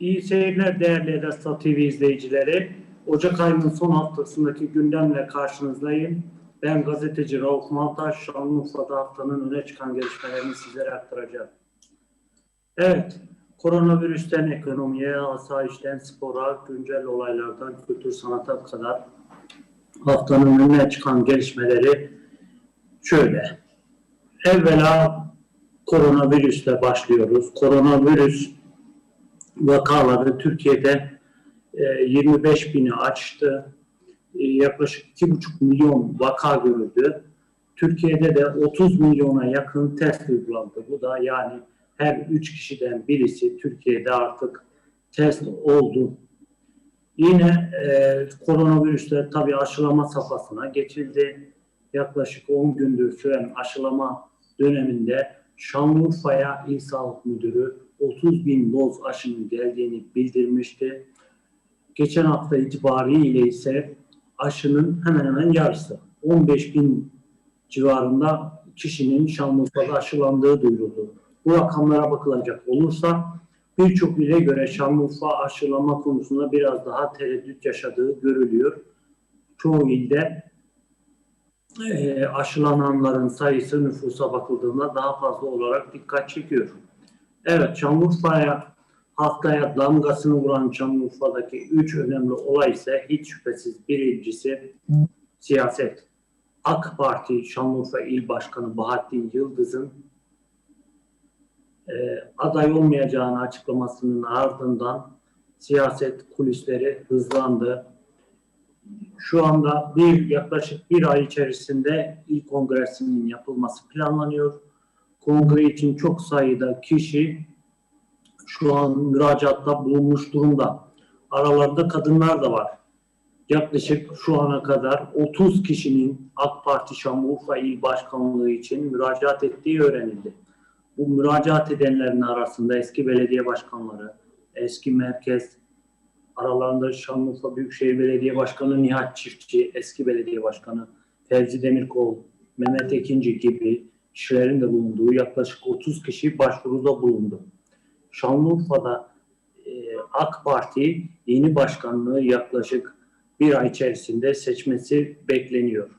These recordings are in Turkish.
İyi seyirler değerli Edastat TV izleyicileri. Ocak ayının son haftasındaki gündemle karşınızdayım. Ben gazeteci Rauf Maltaş, Şanlıurfa'da haftanın öne çıkan gelişmelerini sizlere aktaracağım. Evet, koronavirüsten ekonomiye, asayişten spora, güncel olaylardan kültür sanata kadar haftanın önüne çıkan gelişmeleri şöyle. Evvela koronavirüsle başlıyoruz. Koronavirüs vakaları Türkiye'de e, 25 bini açtı. E, yaklaşık 2,5 milyon vaka görüldü. Türkiye'de de 30 milyona yakın test uygulandı. Bu da yani her 3 kişiden birisi Türkiye'de artık test oldu. Yine e, koronavirüsler tabii aşılama safhasına geçildi. Yaklaşık 10 gündür süren aşılama döneminde Şanlıurfa'ya İl Sağlık Müdürü 30 bin doz aşının geldiğini bildirmişti. Geçen hafta itibariyle ise aşının hemen hemen yarısı 15 bin civarında kişinin Şanlıurfa'da aşılandığı duyuruldu. Bu rakamlara bakılacak olursa birçok ile göre Şanlıurfa aşılama konusunda biraz daha tereddüt yaşadığı görülüyor. Çoğu ilde e, aşılananların sayısı nüfusa bakıldığında daha fazla olarak dikkat çekiyor. Evet, Şanlıurfa'ya haftaya damgasını vuran Şanlıurfa'daki üç önemli olay ise hiç şüphesiz birincisi siyaset. AK Parti Şanlıurfa İl Başkanı Bahattin Yıldız'ın e, aday olmayacağını açıklamasının ardından siyaset kulisleri hızlandı. Şu anda bir yaklaşık bir ay içerisinde il kongresinin yapılması planlanıyor. Kongre için çok sayıda kişi şu an müracaatta bulunmuş durumda. Aralarında kadınlar da var. Yaklaşık şu ana kadar 30 kişinin AK Parti Şanlıurfa İl Başkanlığı için müracaat ettiği öğrenildi. Bu müracaat edenlerin arasında eski belediye başkanları, eski merkez, aralarında Şanlıurfa Büyükşehir Belediye Başkanı Nihat Çiftçi, eski belediye başkanı Fevzi Demirkol, Mehmet Ekinci gibi kişilerin de bulunduğu yaklaşık 30 kişi başvuruda bulundu. Şanlıurfa'da e, AK Parti yeni başkanlığı yaklaşık bir ay içerisinde seçmesi bekleniyor.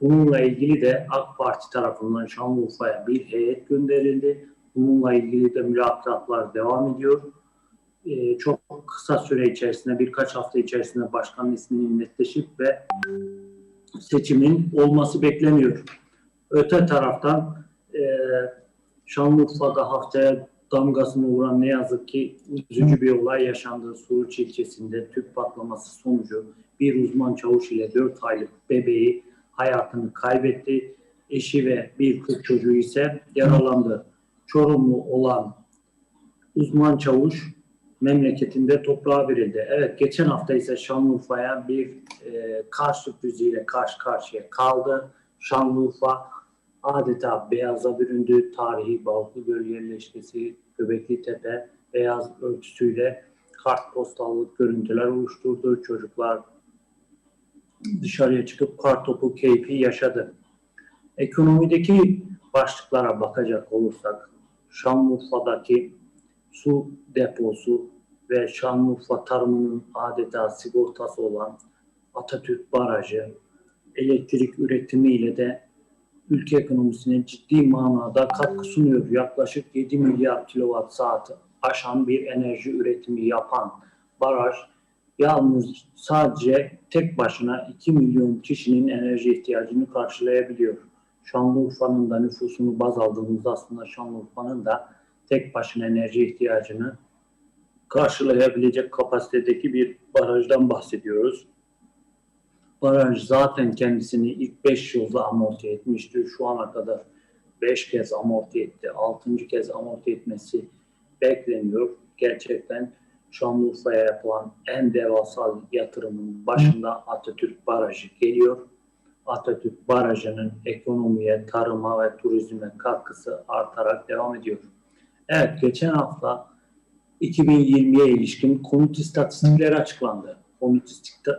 Bununla ilgili de AK Parti tarafından Şanlıurfa'ya bir heyet gönderildi. Bununla ilgili de mülakatlar devam ediyor. Ee, çok kısa süre içerisinde, birkaç hafta içerisinde başkanın isminin netleşip ve seçimin olması bekleniyor. Öte taraftan e, Şanlıurfa'da haftaya damgasını vuran ne yazık ki üzücü bir olay yaşandı. Suruç ilçesinde tüp patlaması sonucu bir uzman çavuş ile 4 aylık bebeği hayatını kaybetti. Eşi ve bir kız çocuğu ise yaralandı. Çorumlu olan uzman çavuş memleketinde toprağa verildi. Evet geçen hafta ise Şanlıurfa'ya bir e, kar sürpriziyle karşı karşıya kaldı. Şanlıurfa adeta beyaza büründü. Tarihi Balkıgöl yerleşkesi, Göbekli Tepe beyaz örtüsüyle kartpostallık görüntüler oluşturdu. Çocuklar dışarıya çıkıp kartopu keyfi yaşadı. Ekonomideki başlıklara bakacak olursak Şanlıurfa'daki su deposu ve Şanlıurfa tarımının adeta sigortası olan Atatürk Barajı elektrik üretimiyle de ülke ekonomisine ciddi manada katkı sunuyor. Yaklaşık 7 milyar kilowatt saati aşan bir enerji üretimi yapan baraj yalnız sadece tek başına 2 milyon kişinin enerji ihtiyacını karşılayabiliyor. Şanlıurfa'nın da nüfusunu baz aldığımızda aslında Şanlıurfa'nın da tek başına enerji ihtiyacını karşılayabilecek kapasitedeki bir barajdan bahsediyoruz. Baraj zaten kendisini ilk 5 yılda amorti etmiştir. Şu ana kadar 5 kez amorti etti. 6. kez amorti etmesi bekleniyor. Gerçekten Şanlıurfa'ya yapılan en devasa yatırımın başında Atatürk Barajı geliyor. Atatürk Barajı'nın ekonomiye, tarıma ve turizme katkısı artarak devam ediyor. Evet, geçen hafta 2020'ye ilişkin konut istatistikleri açıklandı. Konut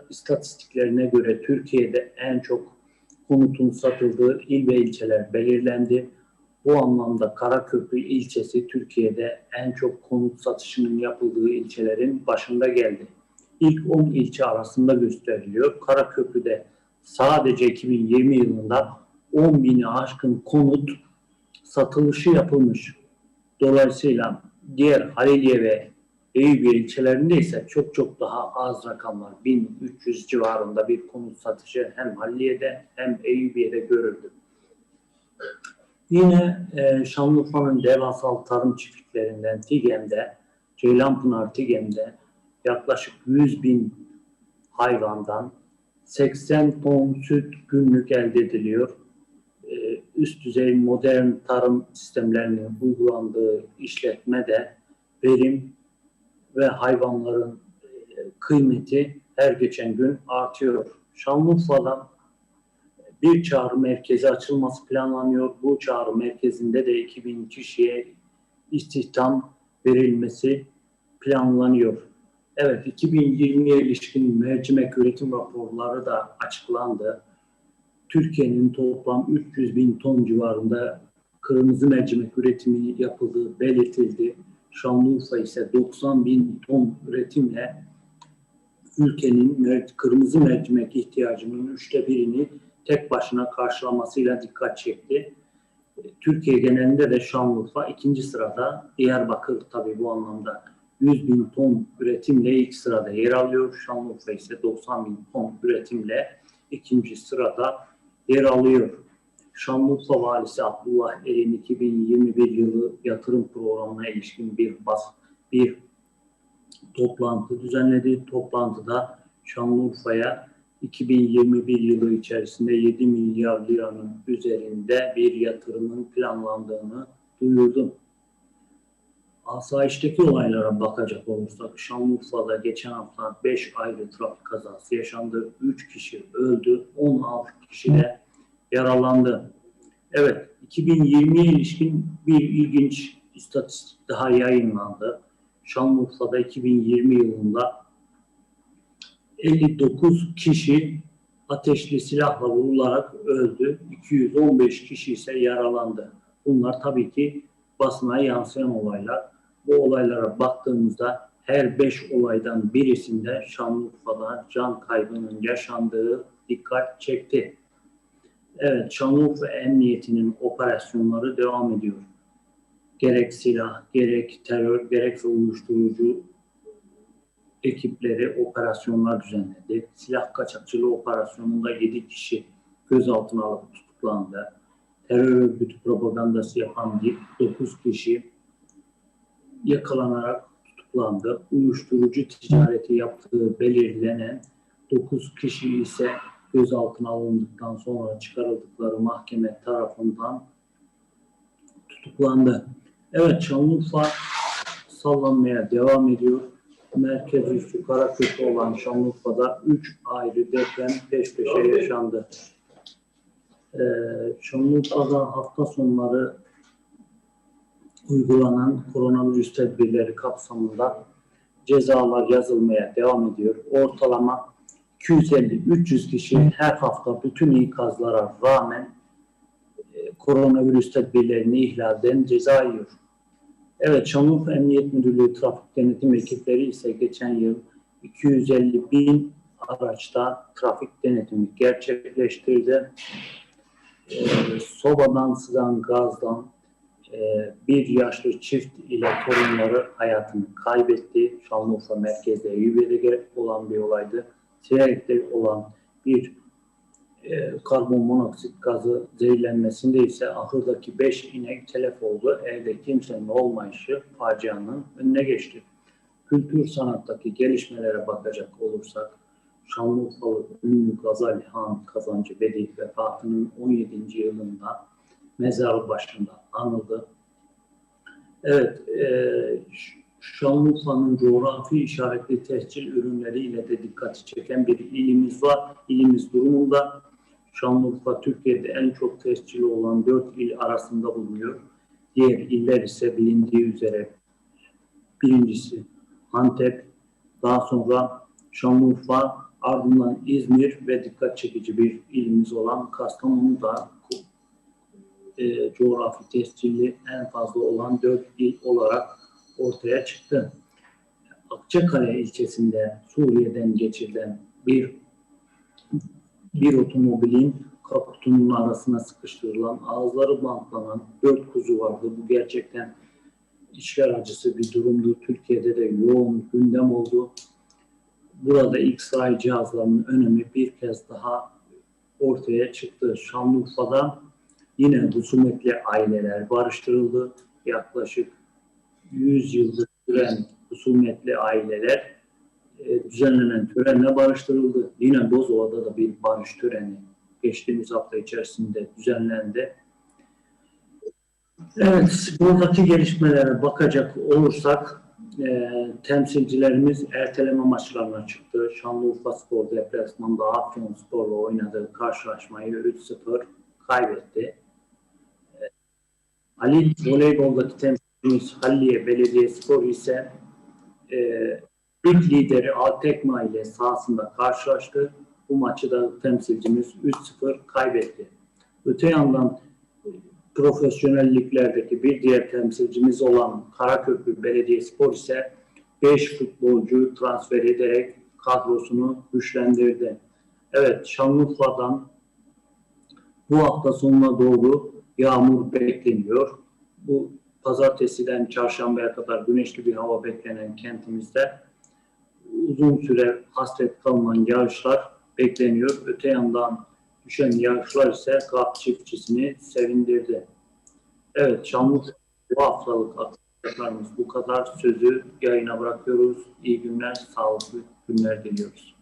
istatistiklerine göre Türkiye'de en çok konutun satıldığı il ve ilçeler belirlendi. Bu anlamda Karaköprü ilçesi Türkiye'de en çok konut satışının yapıldığı ilçelerin başında geldi. İlk 10 ilçe arasında gösteriliyor. Karaköprü'de sadece 2020 yılında 10 bini aşkın konut satılışı yapılmış. Dolayısıyla diğer Haliliye ve Eyüpiye ilçelerinde ise çok çok daha az rakamlar. 1300 civarında bir konut satışı hem Haliliye'de hem Eyüpiye'de görüldü. Yine e, Şanlıurfa'nın devasal tarım çiftliklerinden Tigem'de, Ceylanpınar Tigem'de yaklaşık 100 bin hayvandan 80 ton süt günlük elde ediliyor. E, üst düzey modern tarım sistemlerinin uygulandığı işletmede verim ve hayvanların e, kıymeti her geçen gün artıyor. Şanlıurfa'da bir çağrı merkezi açılması planlanıyor. Bu çağrı merkezinde de 2000 kişiye istihdam verilmesi planlanıyor. Evet, 2020'ye ilişkin mercimek üretim raporları da açıklandı. Türkiye'nin toplam 300 bin ton civarında kırmızı mercimek üretimi yapıldığı belirtildi. Şanlıurfa ise 90 bin ton üretimle ülkenin kırmızı mercimek ihtiyacının üçte birini tek başına karşılamasıyla dikkat çekti. Türkiye genelinde de Şanlıurfa ikinci sırada. Diyarbakır tabii bu anlamda 100 bin ton üretimle ilk sırada yer alıyor. Şanlıurfa ise 90 bin ton üretimle ikinci sırada yer alıyor. Şanlıurfa Valisi Abdullah Er'in 2021 yılı yatırım programına ilişkin bir bas bir toplantı düzenledi. Toplantıda Şanlıurfa'ya 2021 yılı içerisinde 7 milyar liranın üzerinde bir yatırımın planlandığını duyurdu. Asayişteki olaylara bakacak olursak Şanlıurfa'da geçen hafta 5 ayrı trafik kazası yaşandı. 3 kişi öldü, 16 kişi de yaralandı. Evet, 2020'ye ilişkin bir ilginç istatistik daha yayınlandı. Şanlıurfa'da 2020 yılında 59 kişi ateşli silahla vurularak öldü. 215 kişi ise yaralandı. Bunlar tabii ki basına yansıyan olaylar. Bu olaylara baktığımızda her 5 olaydan birisinde Şanlıurfa'da can kaybının yaşandığı dikkat çekti. Evet, Şanlıurfa Emniyeti'nin operasyonları devam ediyor. Gerek silah, gerek terör, gerekse uyuşturucu ekipleri operasyonlar düzenledi. Silah kaçakçılığı operasyonunda 7 kişi gözaltına alıp tutuklandı. Terör örgütü propagandası yapan 9 kişi yakalanarak tutuklandı. Uyuşturucu ticareti yaptığı belirlenen 9 kişi ise gözaltına alındıktan sonra çıkarıldıkları mahkeme tarafından tutuklandı. Evet Şanlıurfa sallanmaya devam ediyor. Merkez üssü Karaköprü olan Şanlıurfa'da 3 ayrı deprem peş peşe yaşandı. Ee, Şanlıurfa'da hafta sonları uygulanan koronavirüs tedbirleri kapsamında cezalar yazılmaya devam ediyor. Ortalama 250-300 kişi her hafta bütün ikazlara rağmen e, koronavirüs tedbirlerini ihlalden ceza yiyor. Evet, Şanlıurfa Emniyet Müdürlüğü trafik denetim ekipleri ise geçen yıl 250 bin araçta trafik denetimi gerçekleştirdi. Ee, sobadan sızan gazdan e, bir yaşlı çift ile torunları hayatını kaybetti. Şanlıurfa merkezde Eyüpiye'de olan bir olaydı. Siverek'te olan bir e, karbon monoksit gazı zehirlenmesinde ise ahırdaki 5 inek telef oldu. Evde kimsenin olmayışı facianın önüne geçti. Kültür sanattaki gelişmelere bakacak olursak Şanlıurfalı ünlü Gazali Han Kazancı Bedi vefatının 17. yılında mezar başında anıldı. Evet, e, Şanlıurfa'nın coğrafi işaretli tehcil ürünleriyle de dikkati çeken bir ilimiz var. İlimiz durumunda Şanlıurfa Türkiye'de en çok tescili olan dört il arasında bulunuyor. Diğer iller ise bilindiği üzere birincisi Antep, daha sonra Şanlıurfa, ardından İzmir ve dikkat çekici bir ilimiz olan Kastamonu da e, coğrafi tescilli en fazla olan dört il olarak ortaya çıktı. Akçakale ilçesinde Suriye'den geçirilen bir bir otomobilin kaputunun arasına sıkıştırılan, ağızları bantlanan dört kuzu vardı. Bu gerçekten işler acısı bir durumdu. Türkiye'de de yoğun gündem oldu. Burada X-ray cihazlarının önemi bir kez daha ortaya çıktı. Şanlıurfa'da yine husumetli aileler barıştırıldı. Yaklaşık 100 yıldır süren husumetli aileler e, düzenlenen törenle barıştırıldı. Yine Bozova'da da bir barış töreni geçtiğimiz hafta içerisinde düzenlendi. Evet, buradaki gelişmelere bakacak olursak e, temsilcilerimiz erteleme maçlarına çıktı. Şanlıurfa Spor deplasmanda Afyon Spor'la oynadığı karşılaşmayı 3-0 kaybetti. E, Ali voleyboldaki temsilcimiz Halliye Belediyespor ise e, lig lideri Altekma ile sahasında karşılaştı. Bu maçı da temsilcimiz 3-0 kaybetti. Öte yandan profesyonel liglerdeki bir diğer temsilcimiz olan Karaköprü Belediyespor ise 5 futbolcu transfer ederek kadrosunu güçlendirdi. Evet Şanlıurfa'dan bu hafta sonuna doğru yağmur bekleniyor. Bu pazartesiden çarşambaya kadar güneşli bir hava beklenen kentimizde uzun süre hasret kalınan yağışlar bekleniyor. Öte yandan düşen yağışlar ise kap çiftçisini sevindirdi. Evet, Şanlıurfa bu haftalık aktarlarımız bu kadar. Sözü yayına bırakıyoruz. İyi günler, sağlıklı günler diliyoruz.